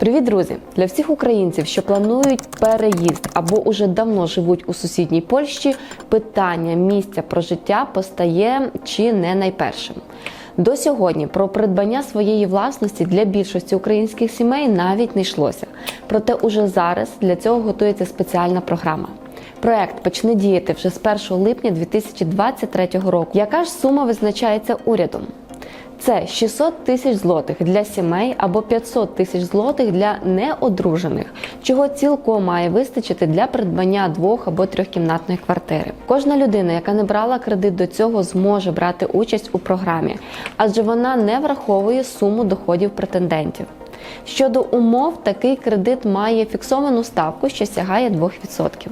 Привіт, друзі! Для всіх українців, що планують переїзд або уже давно живуть у сусідній Польщі, питання місця прожиття постає чи не найпершим. До сьогодні про придбання своєї власності для більшості українських сімей навіть не йшлося. Проте уже зараз для цього готується спеціальна програма. Проект почне діяти вже з 1 липня 2023 року. Яка ж сума визначається урядом? Це 600 тисяч злотих для сімей або 500 тисяч злотих для неодружених, чого цілком має вистачити для придбання двох або трьохкімнатної квартири. Кожна людина, яка не брала кредит до цього, зможе брати участь у програмі, адже вона не враховує суму доходів претендентів. Щодо умов, такий кредит має фіксовану ставку, що сягає 2%.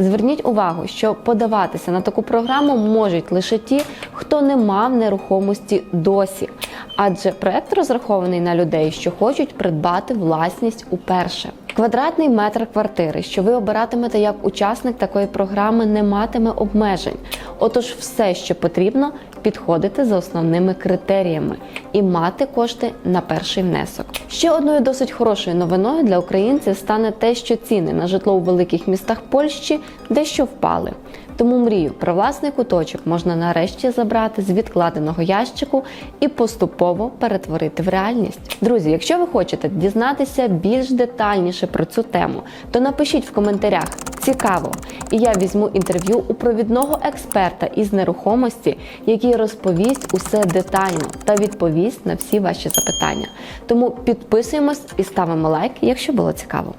Зверніть увагу, що подаватися на таку програму можуть лише ті, хто не мав нерухомості досі, адже проект розрахований на людей, що хочуть придбати власність уперше. Квадратний метр квартири, що ви обиратимете як учасник такої програми, не матиме обмежень. Отож, все, що потрібно, підходити за основними критеріями і мати кошти на перший внесок. Ще одною досить хорошою новиною для українців стане те, що ціни на житло у великих містах Польщі дещо впали. Тому мрію про власний куточок можна нарешті забрати з відкладеного ящику і поступово перетворити в реальність. Друзі, якщо ви хочете дізнатися більш детальніше про цю тему, то напишіть в коментарях цікаво, і я візьму інтерв'ю у провідного експерта із нерухомості, який розповість усе детально та відповість на всі ваші запитання. Тому підписуємось і ставимо лайк, якщо було цікаво.